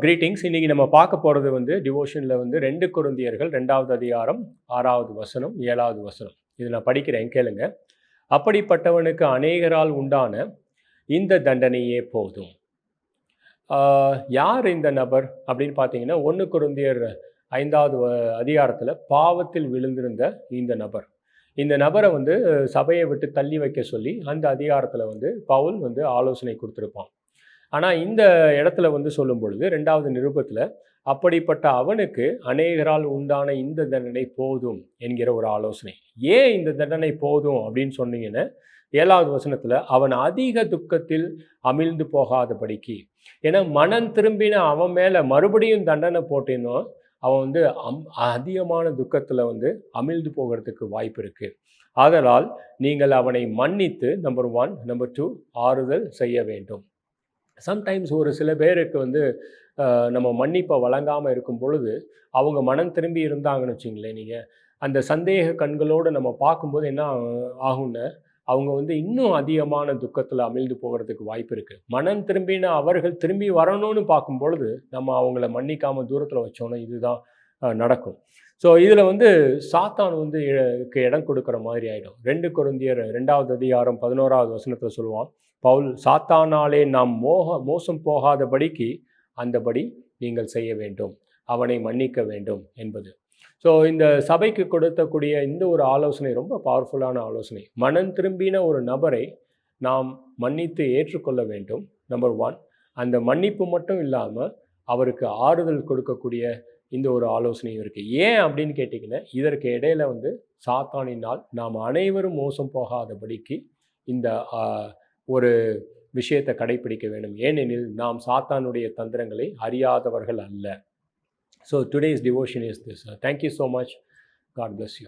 Greetings இன்றைக்கி நம்ம பார்க்க போகிறது வந்து டிவோஷனில் வந்து ரெண்டு குருந்தியர்கள் ரெண்டாவது அதிகாரம் ஆறாவது வசனம் ஏழாவது வசனம். இது நான் படிக்கிறேன் கேளுங்க. அப்படிப்பட்டவனுக்கு அநேகரால் உண்டான இந்த தண்டனையே போதும். யார் இந்த நபர் அப்படின்னு பார்த்தீங்கன்னா ஒன்று குருந்தியர் ஐந்தாவது வ- அதிகாரத்தில் பாவத்தில் விழுந்திருந்த இந்த நபர். இந்த நபரை வந்து சபையை விட்டு தள்ளி வைக்க சொல்லி அந்த அதிகாரத்தில் வந்து பவுல் வந்து ஆலோசனை கொடுத்துருப்பான். ஆனால் இந்த இடத்துல வந்து சொல்லும் பொழுது ரெண்டாவது நிருபத்தில் அப்படிப்பட்ட அவனுக்கு அநேகரால் உண்டான இந்த தண்டனை போதும் என்கிற ஒரு ஆலோசனை. ஏன் இந்த தண்டனை போதும் அப்படின்னு சொன்னீங்கன்னா ஏழாவது வசனத்தில் அவன் அதிக துக்கத்தில் அமிழ்ந்து போகாதபடிக்கு. ஏன்னா மனம் திரும்பின அவன் மேலே மறுபடியும் தண்டனை போட்டினோ அவன் வந்து அம் அதிகமான துக்கத்தில் வந்து அமிழ்ந்து போகிறதுக்கு வாய்ப்பு இருக்குது ஆதலால் நீங்கள் அவனை மன்னித்து நம்பர் ஒன் நம்பர் டூ ஆறுதல் செய்ய வேண்டும். சம்டைம்ஸ் ஒரு சில பேருக்கு வந்து நம்ம மன்னிப்பை வழங்காமல் இருக்கும் பொழுது அவங்க மனம் திரும்பி இருந்தாங்கன்னு வச்சிங்களேன் நீங்கள் அந்த சந்தேக கண்களோடு நம்ம பார்க்கும்போது என்ன ஆகும்னா அவங்க வந்து இன்னும் அதிகமான துக்கத்தில் அமிழ்ந்து போகிறதுக்கு வாய்ப்பு இருக்குது மனம் திரும்பின அவர்கள் திரும்பி வரணும்னு பார்க்கும் பொழுது நம்ம அவங்கள மன்னிக்காமல் தூரத்தில் வச்சோன்னா இதுதான் நடக்கும். ஸோ இதில் வந்து சாத்தான் வந்து இடம் கொடுக்குற மாதிரி ஆகிடும் ரெண்டு குருந்தியர் ரெண்டாவது அதிகாரம் பதினோராவது வசனத்தில் சொல்லுவான் பவுல் சாத்தானாலே நாம் மோக மோசம் போகாதபடிக்கு அந்தபடி நீங்கள் செய்ய வேண்டும். அவனை மன்னிக்க வேண்டும். என்பது. ஸோ இந்த சபைக்கு கொடுத்தக்கூடிய இந்த ஒரு ஆலோசனை ரொம்ப பவர்ஃபுல்லான ஆலோசனை. மனம் திரும்பின ஒரு நபரை நாம் மன்னித்து ஏற்றுக்கொள்ள வேண்டும் நம்பர் ஒன் அந்த மன்னிப்பு மட்டும் இல்லாமல் அவருக்கு ஆறுதல் கொடுக்கக்கூடிய இந்த ஒரு ஆலோசனையும் இருக்குது ஏன் அப்படின்னு கேட்டிங்கன்னா இதற்கு இடையில வந்து சாத்தானினால் நாம் அனைவரும் மோசம் போகாதபடிக்கு இந்த ஒரு விஷயத்தை கடைபிடிக்க வேண்டும். ஏனெனில் நாம் சாத்தானுடைய தந்திரங்களை அறியாதவர்கள் அல்ல. So today's devotion is this thank you so much God bless you